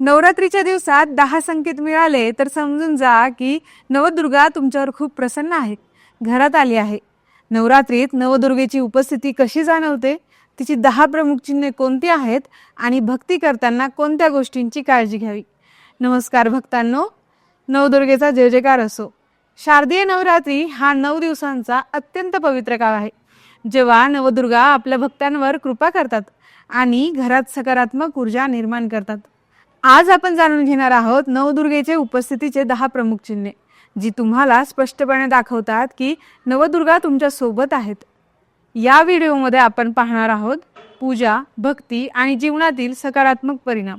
नवरात्रीच्या दिवसात दहा संकेत मिळाले तर समजून जा की नवदुर्गा तुमच्यावर खूप प्रसन्न आहे घरात आली आहे. नवरात्रीत नवदुर्गेची उपस्थिती कशी जाणवते? तिची दहा प्रमुख चिन्हे कोणती आहेत? आणि भक्ती करताना कोणत्या गोष्टींची काळजी घ्यावी? नमस्कार भक्तांनो नवदुर्गेचा जय जयकार असो. शारदीय नवरात्री हा नऊ दिवसांचा अत्यंत पवित्र काळ आहे. जेव्हा नवदुर्गा आपल्या भक्तांवर कृपा करतात आणि घरात सकारात्मक ऊर्जा निर्माण करतात. आज आपण जाणून घेणार आहोत नवदुर्गेचे उपस्थितीचे दहा प्रमुख चिन्हे जी तुम्हाला स्पष्टपणे दाखवतात की नवदुर्गा तुमच्यासोबत आहेत. या व्हिडिओमध्ये आपण पाहणार आहोत पूजा भक्ती आणि जीवनातील सकारात्मक परिणाम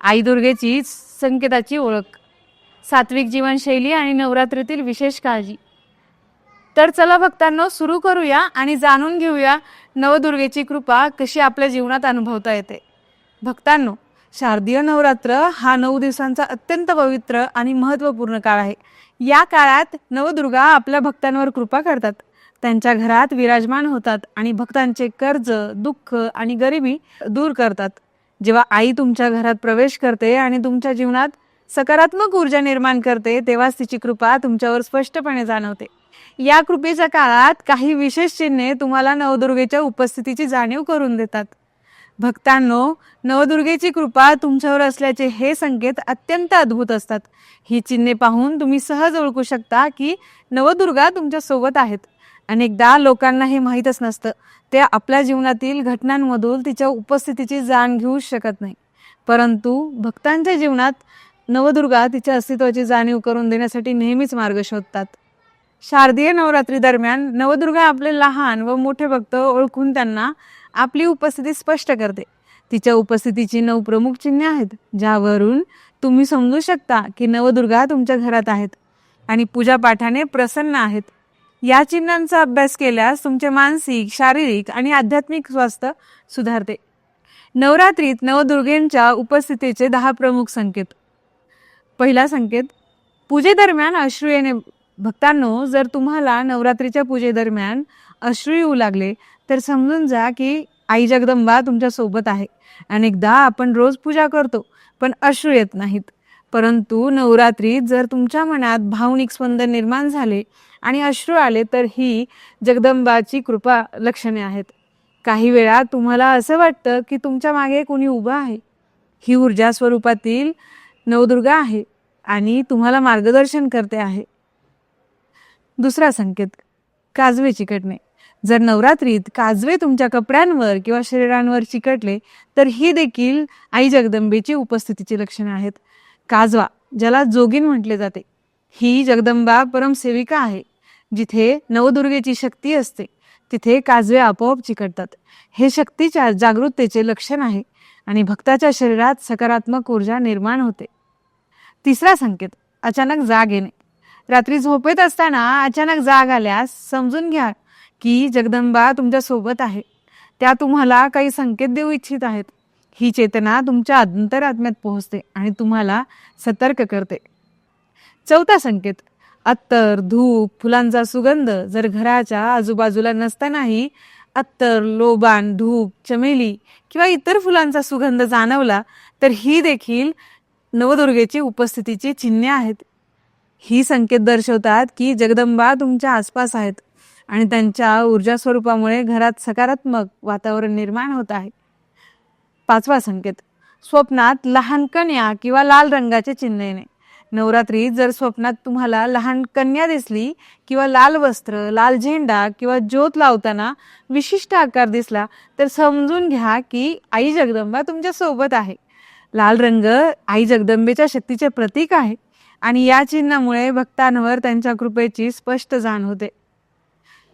आई दुर्गेची संकेताची ओळख सात्विक जीवनशैली आणि नवरात्रीतील विशेष काळजी. तर चला भक्तांनो सुरू करूया आणि जाणून घेऊया नवदुर्गेची कृपा कशी आपल्या जीवनात अनुभवता येते. भक्तांनो शारदीय नवरात्र हा नऊ दिवसांचा अत्यंत पवित्र आणि महत्त्वपूर्ण काळ आहे. या काळात नवदुर्गा आपल्या भक्तांवर कृपा करतात. त्यांच्या घरात विराजमान होतात आणि भक्तांचे कर्ज दुःख आणि गरिबी दूर करतात. जेव्हा आई तुमच्या घरात प्रवेश करते आणि तुमच्या जीवनात सकारात्मक ऊर्जा निर्माण करते तेव्हाच तिची कृपा तुमच्यावर स्पष्टपणे जाणवते. या कृपेच्या काळात काही विशेष चिन्हे तुम्हाला नवदुर्गेच्या उपस्थितीची जाणीव करून देतात. भक्तांनो नवदुर्गेची कृपा तुमच्यावर असल्याचे हे संकेत अत्यंत अद्भुत असतात. ही चिन्हे पाहून तुम्ही सहज ओळखू शकता की नवदुर्गा तुमच्यासोबत आहेत. अनेकदा लोकांना हे माहीतच नसतं. ते आपल्या जीवनातील घटनांमधून तिच्या उपस्थितीची जाण घेऊ शकत नाही. परंतु भक्तांच्या जीवनात नवदुर्गा तिच्या अस्तित्वाची जाणीव करून देण्यासाठी नेहमीच मार्ग शोधतात. शारदीय नवरात्री दरम्यान नवदुर्गा आपले लहान व मोठे भक्त ओळखून त्यांना आपली उपस्थिती स्पष्ट करते. तिच्या उपस्थितीची नऊ प्रमुख चिन्हे आहेत ज्यावरून तुम्ही समजू शकता की नवदुर्गा तुमच्या घरात आहेत आणि पूजापाठाने प्रसन्न आहेत. या चिन्हांचा अभ्यास केल्यास तुमचे मानसिक शारीरिक आणि आध्यात्मिक स्वास्थ्य सुधारते. नवरात्रीत नवदुर्गेंच्या उपस्थितीचे दहा प्रमुख संकेत. पहिला संकेत पूजेदरम्यान अश्रू येणे. भक्तांनो जर तुम्हाला नवरात्रीच्या पूजेदरम्यान अश्रू येऊ लागले तर समजून जा की आई जगदंबा तुमच्यासोबत आहे. अनेकदा आपण रोज पूजा करतो पण अश्रू येत नाहीत. परंतु नवरात्रीत जर तुमच्या मनात भावनिक स्पंदन निर्माण झाले आणि अश्रू आले तर ही जगदंबाची कृपा लक्षणे आहेत. काही वेळा तुम्हाला असं वाटतं की तुमच्या मागे कोणी उभं आहे. ही ऊर्जा स्वरूपातील नवदुर्गा आहे आणि तुम्हाला मार्गदर्शन करते आहे. दुसरा संकेत काजवे चिकटणे. जर नवरात्रीत काजवे तुमच्या कपड्यांवर किंवा शरीरांवर चिकटले तर ही देखील आई जगदंबेची उपस्थितीची लक्षणे आहेत. काजवा ज्याला जोगीन म्हटले जाते ही जगदंबा परमसेविका आहे जिथे नवदुर्गेची शक्ती असते तिथे काजवे आपोआप चिकटतात. हे शक्तीच्या जागृततेचे लक्षण आहे आणि भक्ताच्या शरीरात सकारात्मक ऊर्जा निर्माण होते. तिसरा संकेत अचानक जाग येणे. रात्री झोपेत असताना अचानक जाग आल्यास समजून घ्या की जगदंबा तुमच्यासोबत आहे. त्या तुम्हाला काही संकेत देऊ इच्छित आहेत. ही चेतना तुमच्या अंतरात्म्यात पोहोचते आणि तुम्हाला सतर्क करते. चौथा संकेत. अत्तर धूप फुलांचा सुगंध जर घराच्या आजूबाजूला नसतानाही अत्तर लोबान धूप चमेली किंवा इतर फुलांचा सुगंध जाणवला तर ही देखील नवदुर्गेची उपस्थितीची चिन्हे आहेत. ही संकेत दर्शवतात की जगदंबा तुमच्या आसपास आहेत. आणि त्यांच्या ऊर्जा स्वरूपामुळे घरात सकारात्मक वातावरण निर्माण होत आहे. पाचवा संकेत. स्वप्नात लहान कन्या किंवा लाल रंगाचे चिन्ह येणे. नवरात्रीत जर स्वप्नात तुम्हाला लहान कन्या दिसली किंवा लाल वस्त्र लाल झेंडा किंवा ज्योत लावताना विशिष्ट आकार दिसला तर समजून घ्या की आई जगदंबा तुमच्यासोबत आहे. लाल रंग आई जगदंबेच्या शक्तीचे प्रतीक आहे आणि या चिन्हामुळे भक्तांवर त्यांच्या कृपेची स्पष्ट जाण होते.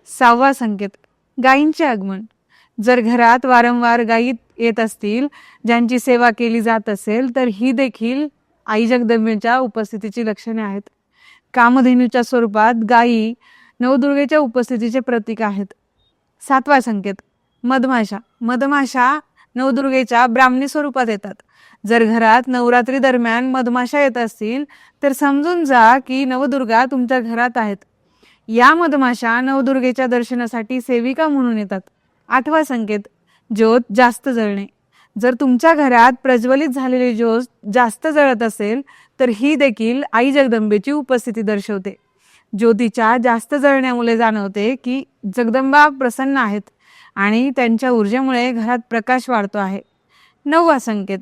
सहावा संकेत गायींचे आगमन. जर घरात वारंवार गायी येत असतील ज्यांची सेवा केली जात असेल तर ही देखील आई जगदंबेच्या उपस्थितीची लक्षणे आहेत. कामधेनूच्या स्वरूपात गायी नवदुर्गेच्या उपस्थितीचे प्रतीक आहेत. सातवा संकेत मधमाशा. मधमाशा नवदुर्गेच्या ब्राह्मणी स्वरूपात येतात. जर घरात नवरात्री दरम्यान मधमाशा येत असतील तर समजून जा की नवदुर्गा तुमच्या घरात आहेत. या मधमाशा नवदुर्गेच्या दर्शनासाठी सेविका म्हणून येतात. आठवा संकेत ज्योत जास्त जळणे. जर तुमच्या घरात प्रज्वलित झालेली ज्योत जास्त जळत असेल तर ही देखील आई जगदंबेची उपस्थिती दर्शवते. ज्योतीच्या जास्त जळण्यामुळे जाणवते की जगदंबा प्रसन्न आहेत आणि त्यांच्या ऊर्जेमुळे घरात प्रकाश वाढतो आहे. नववा संकेत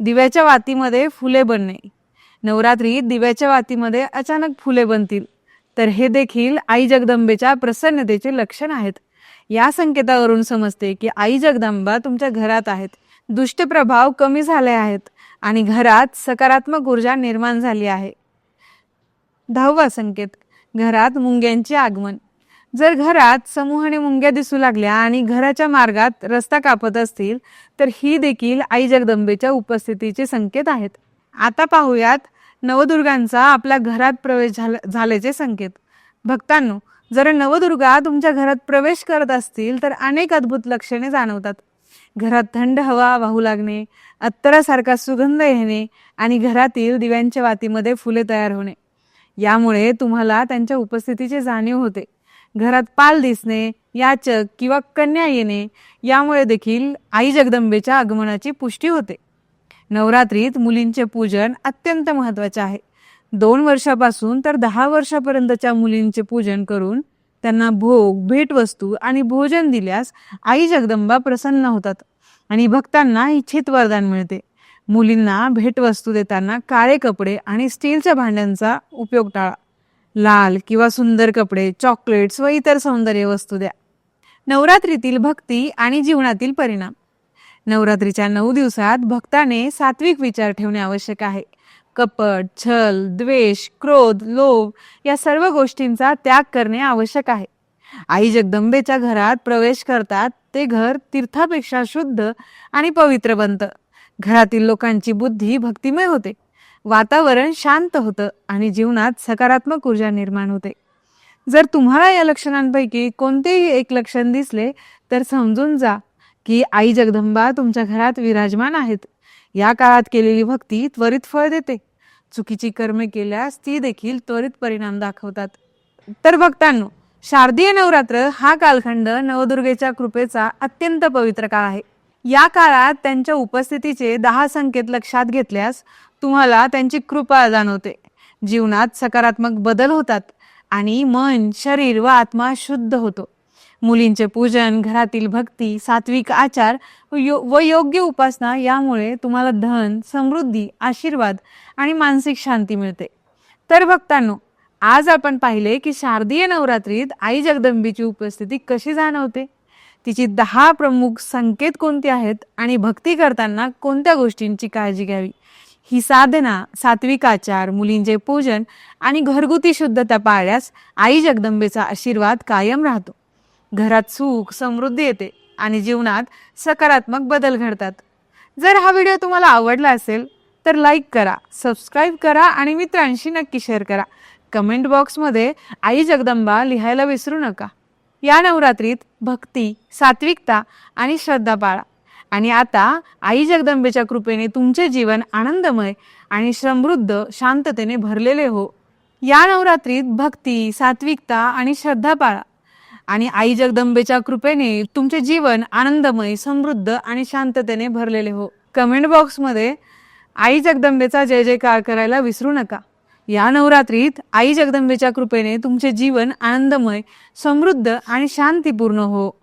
दिव्याच्या वातीमध्ये फुले बनणे. नवरात्रीत दिव्याच्या वातीमध्ये अचानक फुले बनतील. तर हे देखील आई जगदंबेच्या प्रसन्नतेचे लक्षण आहेत. या संकेतावरून समजते की आई जगदंबा तुमच्या घरात आहेत. दुष्ट प्रभाव कमी झाले आहेत आणि घरात सकारात्मक ऊर्जा निर्माण झाली आहे. दहावा संकेत घरात मुंग्यांचे आगमन. जर घरात समूहाने मुंग्या दिसू लागल्या आणि घराच्या मार्गात रस्ता कापत असतील तर ही देखील आई जगदंबेच्या उपस्थितीचे संकेत आहेत. आता पाहूयात नवदुर्गांचा आपल्या घरात प्रवेश झाला झाल्याचे संकेत. भक्तांनो जर नवदुर्गा तुमच्या घरात प्रवेश करत असतील तर अनेक अद्भुत लक्षणे जाणवतात. घरात थंड हवा वाहू लागणे अत्तरासारखा सुगंध येणे आणि घरातील दिव्यांच्या वातीमध्ये फुले तयार होणे. यामुळे तुम्हाला त्यांच्या उपस्थितीची जाणीव होते. घरात पाल दिसणे याचक किंवा कन्या येणे यामुळे देखील आई जगदंबेच्या आगमनाची पुष्टी होते. नवरात्रीत मुलींचे पूजन अत्यंत महत्त्वाचे आहे. दोन वर्षापासून तर दहा वर्षापर्यंतच्या मुलींचे पूजन करून त्यांना भोग भेटवस्तू आणि भोजन दिल्यास आई जगदंबा प्रसन्न होतात आणि भक्तांना इच्छित वरदान मिळते. मुलींना भेटवस्तू देताना काळे कपडे आणि स्टीलच्या भांड्यांचा उपयोग टाळा. लाल किंवा सुंदर कपडे चॉकलेट्स व इतर सौंदर्य वस्तू द्या. नवरात्रीतील भक्ती आणि जीवनातील परिणाम. नवरात्रीच्या नऊ दिवसात भक्ताने सात्विक विचार ठेवणे आवश्यक आहे. कपट छल द्वेष क्रोध लोभ या सर्व गोष्टींचा त्याग करणे आवश्यक आहे. आई जगदंबेच्या घरात प्रवेश करतात ते घर तीर्थापेक्षा शुद्ध आणि पवित्र बनतं. घरातील लोकांची बुद्धी भक्तिमय होते. वातावरण शांत होतं आणि जीवनात सकारात्मक ऊर्जा निर्माण होते. जर तुम्हाला या लक्षणांपैकी कोणतेही एक लक्षण दिसले तर समजून जा. की आई जगदंबा तुमच्या घरात विराजमान आहेत. या काळात केलेली भक्ती त्वरित फळ देते. चुकीची कर्मे केल्यास ती देखील त्वरित परिणाम दाखवतात. तर भक्तांनो शारदीय नवरात्र हा कालखंड नवदुर्गेच्या कृपेचा अत्यंत पवित्र काळ आहे. या काळात त्यांच्या उपस्थितीचे दहा संकेत लक्षात घेतल्यास तुम्हाला त्यांची कृपा जाणवते. जीवनात सकारात्मक बदल होतात आणि मन शरीर व आत्मा शुद्ध होतो. मुलींचे पूजन घरातील भक्ती सात्विक आचार यो व योग्य उपासना यामुळे तुम्हाला धन समृद्धी आशीर्वाद आणि मानसिक शांती मिळते. तर भक्तांनो आज आपण पाहिले की शारदीय नवरात्रीत आई जगदंबीची उपस्थिती कशी जाणवते? तिची दहा प्रमुख संकेत कोणते आहेत आणि भक्ती करताना कोणत्या गोष्टींची काळजी घ्यावी? ही साधना सात्विक आचार मुलींचे पूजन आणि घरगुती शुद्धता पाळल्यास आई जगदंबेचा आशीर्वाद कायम राहतो. घरात सुख समृद्धी येते आणि जीवनात सकारात्मक बदल घडतात. जर हा व्हिडिओ तुम्हाला आवडला असेल तर लाईक करा सबस्क्राईब करा आणि मित्रांशी नक्की शेअर करा. कमेंट बॉक्समध्ये आई जगदंबा लिहायला विसरू नका. या नवरात्रीत भक्ती सात्विकता आणि श्रद्धा पाळा. आणि आता आई जगदंबेच्या कृपेने तुमचे जीवन आनंदमय आणि समृद्ध शांततेने भरलेले हो. या नवरात्रीत भक्ती सात्विकता आणि श्रद्धा पाळा. आणि आई जगदंबेच्या कृपेने तुमचे जीवन आनंदमय समृद्ध आणि शांततेने भरलेले हो. कमेंट बॉक्समध्ये आई जगदंबेचा जय जयकार करायला विसरू नका. या नवरात्रीत आई जगदंबेच्या कृपेने तुमचे जीवन आनंदमय समृद्ध आणि शांतीपूर्ण हो.